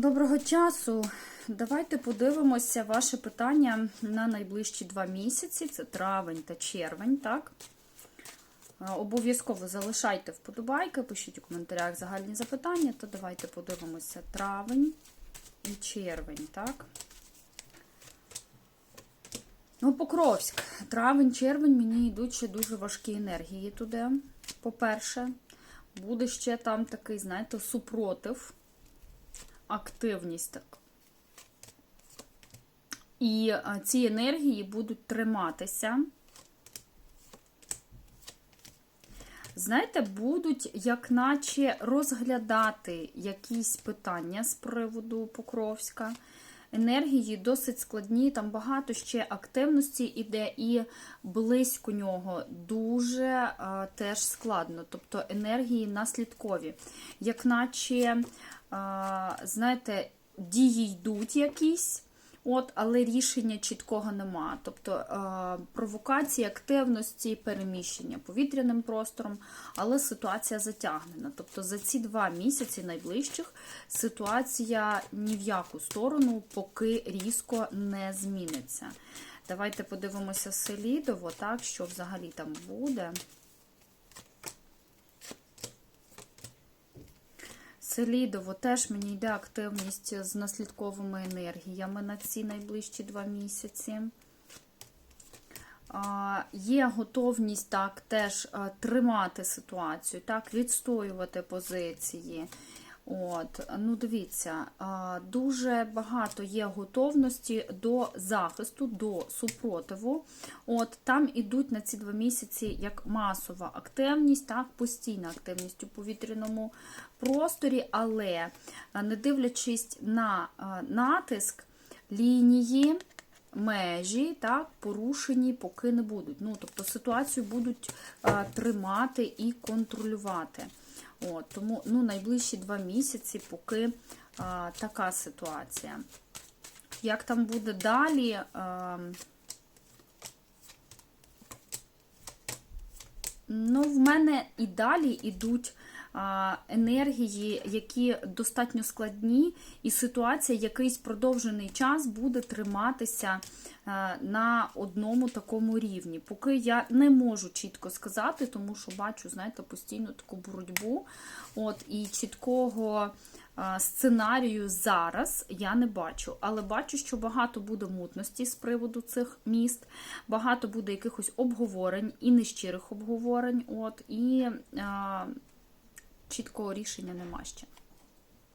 Доброго часу. Давайте подивимося ваше питання на найближчі два місяці. Це травень та червень, так? Обов'язково залишайте вподобайки, пишіть у коментарях загальні запитання, то давайте подивимося травень і червень, так? Ну, Покровськ. Травень, червень мені йдуть ще дуже важкі енергії туди. По-перше, буде ще там такий, знаєте, супротив активність так. І ці енергії будуть триматися. Знаєте, будуть, як наче, розглядати якісь питання з приводу Покровська. Енергії досить складні, там багато ще активності іде, і близько нього дуже а, теж складно. Тобто енергії наслідкові. Як наче а, знаєте, дії йдуть якісь, от, але рішення чіткого нема. Тобто а, провокації, активності, переміщення повітряним простором, але ситуація затягнена. Тобто за ці два місяці найближчих ситуація ні в яку сторону поки різко не зміниться. Давайте подивимося селідово, так, що взагалі там буде. Селідово теж мені йде активність з наслідковими енергіями на ці найближчі два місяці. Є готовність так теж тримати ситуацію, так, відстоювати позиції. От, ну дивіться, дуже багато є готовності до захисту, до супротиву. От Там ідуть на ці два місяці як масова активність, так, постійна активність у повітряному просторі, але не дивлячись на натиск лінії. Межі так, порушені поки не будуть. Ну, Тобто ситуацію будуть а, тримати і контролювати. От, Тому ну, найближчі два місяці поки а, така ситуація. Як там буде далі? А, ну, в мене і далі йдуть енергії, які достатньо складні, і ситуація якийсь продовжений час буде триматися на одному такому рівні. Поки я не можу чітко сказати, тому що бачу, знаєте, постійно таку боротьбу. От, І чіткого сценарію зараз я не бачу. Але бачу, що багато буде мутності з приводу цих міст, багато буде якихось обговорень і нещирих обговорень. От, і а, чіткого рішення нема ще.